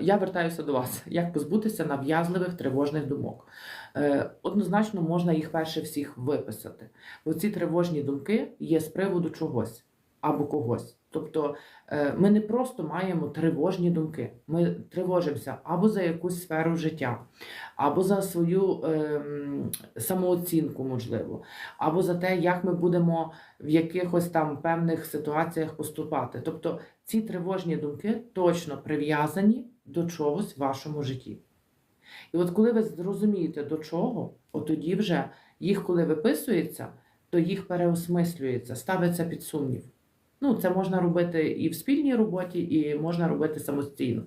Я вертаюся до вас. Як позбутися нав'язливих тривожних думок? Е, однозначно можна їх перше всіх виписати. Бо ці тривожні думки є з приводу чогось або когось. Тобто е, ми не просто маємо тривожні думки, ми тривожимося або за якусь сферу життя, або за свою ем, самооцінку, можливо, або за те, як ми будемо в якихось там певних ситуаціях поступати. Тобто ці тривожні думки точно прив'язані до чогось в вашому житті. І от коли ви зрозумієте до чого, от тоді вже їх, коли виписується, то їх переосмислюється, ставиться під сумнів. Ну, це можна робити і в спільній роботі, і можна робити самостійно.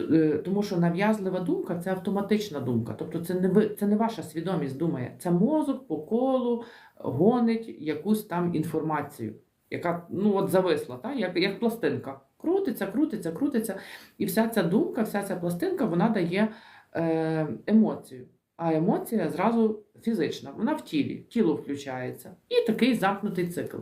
Е, Тому що нав'язлива думка це автоматична думка. Тобто це не ви, це не ваша свідомість думає. Це мозок по колу гонить якусь там інформацію, яка ну от зависла, та? Як, як пластинка. Крутиться, крутиться, крутиться. І вся ця думка, вся ця пластинка, вона дає е, емоцію. А емоція зразу фізична, вона в тілі, тіло включається. І такий замкнутий цикл.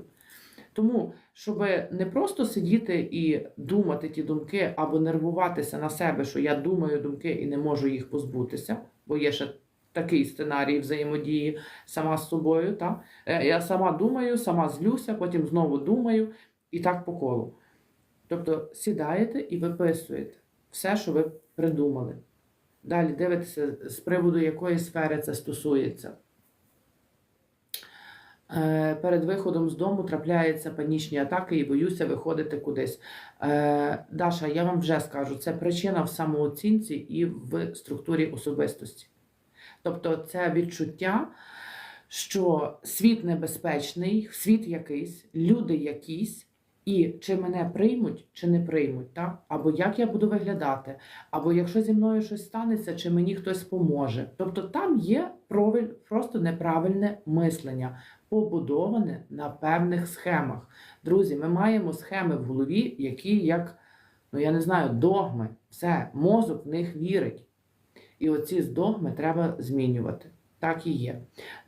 Тому, щоб не просто сидіти і думати ті думки, або нервуватися на себе, що я думаю думки і не можу їх позбутися, бо є ще такий сценарій взаємодії сама з собою. Та? Е, Я сама думаю, сама злюся, потім знову думаю, і так по колу. Тобто сідаєте і виписуєте все, що ви придумали. Далі дивитеся, з приводу якої сфери це стосується. Е, Перед виходом з дому трапляються панічні атаки і боюся виходити кудись. Е, Даша, я вам вже скажу, це причина в самооцінці і в структурі особистості. Тобто, це відчуття, що світ небезпечний, світ якийсь, люди якісь, і чи мене приймуть, чи не приймуть, так? або як я буду виглядати, або якщо зі мною щось станеться, чи мені хтось поможе. Тобто там є просто неправильне мислення, побудоване на певних схемах. Друзі, ми маємо схеми в голові, які як, ну я не знаю, догми. Все, мозок в них вірить. І оці догми треба змінювати. Так і є.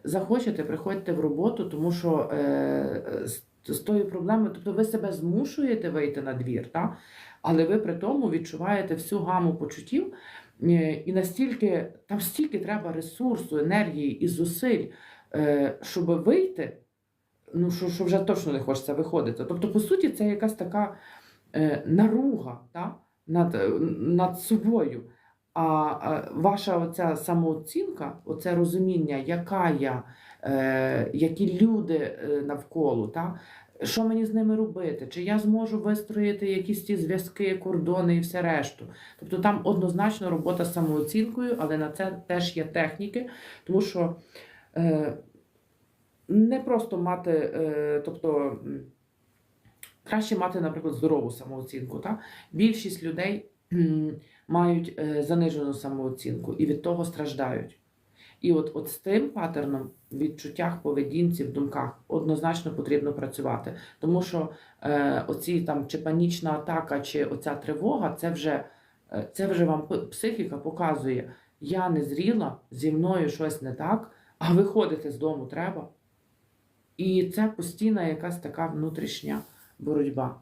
Захочете, приходьте в роботу, тому що е, з, тою проблемою, тобто ви себе змушуєте вийти на двір, та? але ви при тому відчуваєте всю гаму почуттів, е, і настільки там стільки треба ресурсу, енергії і зусиль, е, щоб вийти, ну що, що вже точно не хочеться виходити. Тобто, по суті, це якась така е, наруга та? над, над собою. А ваша оця самооцінка, оце розуміння, яка я, е, які люди е, навколо, та? що мені з ними робити, чи я зможу вистроїти якісь ті зв'язки, кордони і все решту. Тобто там однозначно робота з самооцінкою, але на це теж є техніки, тому що е, не просто мати, е, тобто. Краще мати, наприклад, здорову самооцінку. Та? Більшість людей мають е, занижену самооцінку і від того страждають. І от, от з тим паттерном в відчуттях, поведінці, в думках однозначно потрібно працювати. Тому що е, оці там чи панічна атака, чи оця тривога, це вже, е, це вже вам психіка показує, я не зріла, зі мною щось не так, а виходити з дому треба. І це постійна якась така внутрішня боротьба.